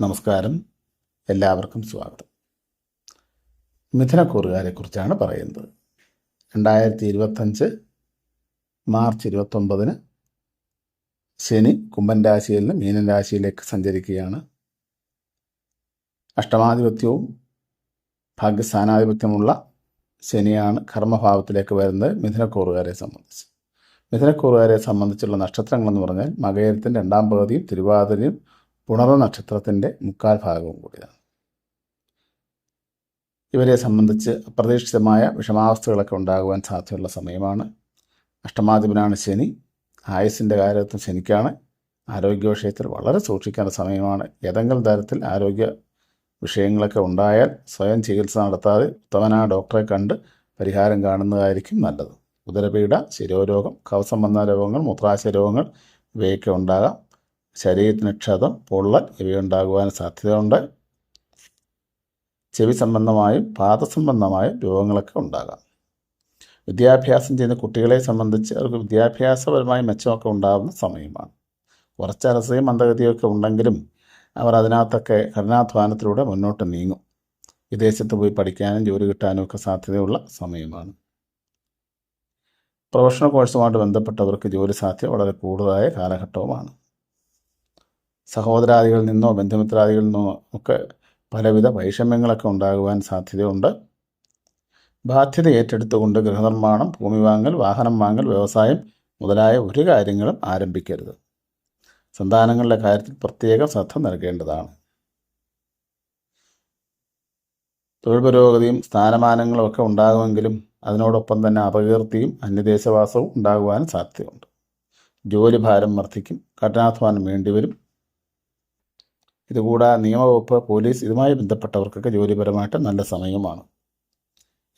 നമസ്കാരം. എല്ലാവർക്കും സ്വാഗതം. മിഥുനക്കൂറുകാരെ കുറിച്ചാണ് പറയുന്നത്. രണ്ടായിരത്തി ഇരുപത്തഞ്ച് മാർച്ച് ഇരുപത്തൊമ്പതിന് ശനി കുംഭൻ രാശിയിൽ നിന്ന് മീനൻ രാശിയിലേക്ക് സഞ്ചരിക്കുകയാണ്. അഷ്ടമാധിപത്യവും ഭാഗ്യസ്ഥാനാധിപത്യമുള്ള ശനിയാണ് കർമ്മഭാവത്തിലേക്ക് വരുന്നത് മിഥുനക്കൂറുകാരെ സംബന്ധിച്ച്. മിഥുനക്കൂറുകാരെ സംബന്ധിച്ചുള്ള നക്ഷത്രങ്ങളെന്ന് പറഞ്ഞാൽ മകയരത്തിന്റെ രണ്ടാം പകുതിയും തിരുവാതിരയും പുണർന്ന നക്ഷത്രത്തിന്റെ മുക്കാൽ ഭാഗവും കൂടിയാണ് ഇവരെ സംബന്ധിച്ച് അപ്രതീക്ഷിതമായ വിഷമാവസ്ഥകളൊക്കെ ഉണ്ടാകുവാൻ സാധ്യതയുള്ള സമയമാണ്. അഷ്ടമാധിപനാണ് ശനി. ആയുസിന്റെ കാര്യത്തിൽ ശനിക്കാണ്. ആരോഗ്യ വിഷയത്തിൽ വളരെ സൂക്ഷിക്കേണ്ട സമയമാണ്. ഏതെങ്കിലും തരത്തിൽ ആരോഗ്യ വിഷയങ്ങളൊക്കെ ഉണ്ടായാൽ സ്വയം ചികിത്സ നടത്താതെ ഉത്തമനായ ഡോക്ടറെ കണ്ട് പരിഹാരം കാണുന്നതായിരിക്കും നല്ലത്. ഉദരപീഡ ശിരോരോഗം കവസംബന്ധ രോഗങ്ങൾ മൂത്രാശയ രോഗങ്ങൾ ഇവയൊക്കെ ഉണ്ടാകാം. ശരീരത്തിന് ക്ഷതം പൊള്ളൽ ഇവയുണ്ടാകുവാൻ സാധ്യതയുണ്ട്. ചെവി സംബന്ധമായും പാദസംബന്ധമായും രോഗങ്ങളൊക്കെ ഉണ്ടാകാം. വിദ്യാഭ്യാസം ചെയ്യുന്ന കുട്ടികളെ സംബന്ധിച്ച് അവർക്ക് വിദ്യാഭ്യാസപരമായ മെച്ചമൊക്കെ ഉണ്ടാകുന്ന സമയമാണ്. കുറച്ച് അലസയും മന്ദഗതിയൊക്കെ ഉണ്ടെങ്കിലും അവർ അതിനകത്തൊക്കെ കഠിനാധ്വാനത്തിലൂടെ മുന്നോട്ട് നീങ്ങും. വിദേശത്ത് പോയി പഠിക്കാനും ജോലി കിട്ടാനും ഒക്കെ സാധ്യതയുള്ള സമയമാണ്. പ്രൊഫഷണൽ കോഴ്സുമായിട്ട് ബന്ധപ്പെട്ടവർക്ക് ജോലി സാധ്യത വളരെ കൂടുതലായ കാലഘട്ടവുമാണ്. സഹോദരാദികളിൽ നിന്നോ ബന്ധുമിത്രാദികളിൽ നിന്നോ ഒക്കെ പലവിധ വൈഷമ്യങ്ങളൊക്കെ ഉണ്ടാകുവാൻ സാധ്യതയുണ്ട്. ബാധ്യത ഏറ്റെടുത്തുകൊണ്ട് ഗൃഹനിർമ്മാണം ഭൂമി വാങ്ങൽ വാഹനം വാങ്ങൽ വ്യവസായം മുതലായ ഒരു കാര്യങ്ങളും ആരംഭിക്കരുത്. സന്താനങ്ങളുടെ കാര്യത്തിൽ പ്രത്യേക ശ്രദ്ധ നൽകേണ്ടതാണ്. തൊഴിൽ പുരോഗതിയും സ്ഥാനമാനങ്ങളും ഒക്കെ ഉണ്ടാകുമെങ്കിലും അതിനോടൊപ്പം തന്നെ അപകീർത്തിയും അന്യദേശവാസവും ഉണ്ടാകുവാനും സാധ്യതയുണ്ട്. ജോലി ഭാരം വർദ്ധിക്കും കഠിനാധ്വാനം വേണ്ടിവരും ഇതുകൂടാതെ നിയമവകുപ്പ് പോലീസ് ഇതുമായി ബന്ധപ്പെട്ടവർക്കൊക്കെ ജോലിപരമായിട്ട് നല്ല സമയമാണ്.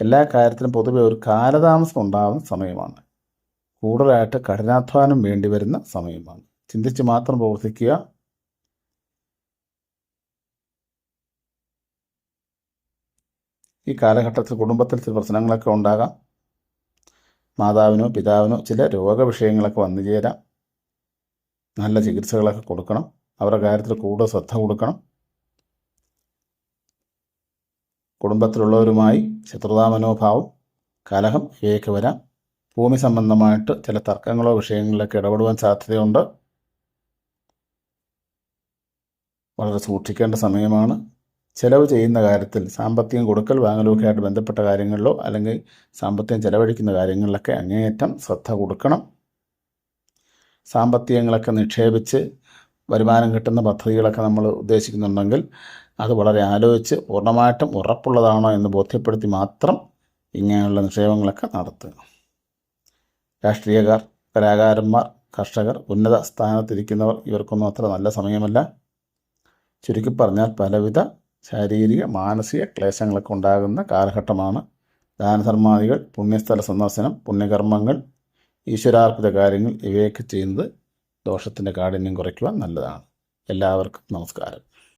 എല്ലാ കാര്യത്തിലും പൊതുവെ ഒരു കാലതാമസം ഉണ്ടാകുന്ന സമയമാണ്. കൂടുതലായിട്ട് കഠിനാധ്വാനം വേണ്ടി വരുന്ന സമയമാണ്. ചിന്തിച്ച് മാത്രം പ്രവർത്തിക്കുക. ഈ കാലഘട്ടത്തിൽ കുടുംബത്തിൽ ചില പ്രശ്നങ്ങളൊക്കെ ഉണ്ടാകാം. മാതാവിനോ പിതാവിനോ ചില രോഗവിഷയങ്ങളൊക്കെ വന്നു ചേരാം. നല്ല ചികിത്സകളൊക്കെ കൊടുക്കണം. അവരുടെ കാര്യത്തിൽ കൂടുതൽ ശ്രദ്ധ കൊടുക്കണം. കുടുംബത്തിലുള്ളവരുമായി ശത്രുതാ മനോഭാവം കലഹം ഇവയൊക്കെ വരാം ഭൂമി സംബന്ധമായിട്ട് ചില തർക്കങ്ങളോ വിഷയങ്ങളിലൊക്കെ ഇടപെടുവാൻ സാധ്യതയുണ്ട്. വളരെ സൂക്ഷിക്കേണ്ട സമയമാണ്. ചിലവ് ചെയ്യുന്ന കാര്യത്തിൽ സാമ്പത്തികം കൊടുക്കൽ വാങ്ങലുമൊക്കെ ആയിട്ട് ബന്ധപ്പെട്ട കാര്യങ്ങളിലോ അല്ലെങ്കിൽ സാമ്പത്തികം ചിലവഴിക്കുന്ന കാര്യങ്ങളിലൊക്കെ അങ്ങേയറ്റം ശ്രദ്ധ കൊടുക്കണം. സാമ്പത്തികങ്ങളൊക്കെ നിക്ഷേപിച്ച് വരുമാനം കിട്ടുന്ന പദ്ധതികളൊക്കെ നമ്മൾ ഉദ്ദേശിക്കുന്നുണ്ടെങ്കിൽ അത് വളരെ ആലോചിച്ച് പൂർണമായിട്ടും ഉറപ്പുള്ളതാണോ എന്ന് ബോധ്യപ്പെടുത്തി മാത്രം ഇങ്ങനെയുള്ള നിക്ഷേപങ്ങളൊക്കെ നടത്തുക. രാഷ്ട്രീയക്കാർ കലാകാരന്മാർ കർഷകർ ഉന്നത സ്ഥാനത്തിരിക്കുന്നവർ ഇവർക്കൊന്നും അത്ര നല്ല സമയമല്ല. ചുരുക്കി പറഞ്ഞാൽ പലവിധ ശാരീരിക മാനസിക ക്ലേശങ്ങളൊക്കെ ഉണ്ടാകുന്ന കാലഘട്ടമാണ്. ദാനധർമാദികൾ പുണ്യസ്ഥല സന്ദർശനം പുണ്യകർമ്മങ്ങൾ ഈശ്വരാർപ്പിത കാര്യങ്ങൾ ഇവയൊക്കെ ചെയ്യുന്നത് ദോഷത്തിന്റെ കാഠിന്യം കുറയ്ക്കുവാൻ നല്ലതാണ്. എല്ലാവർക്കും നമസ്കാരം.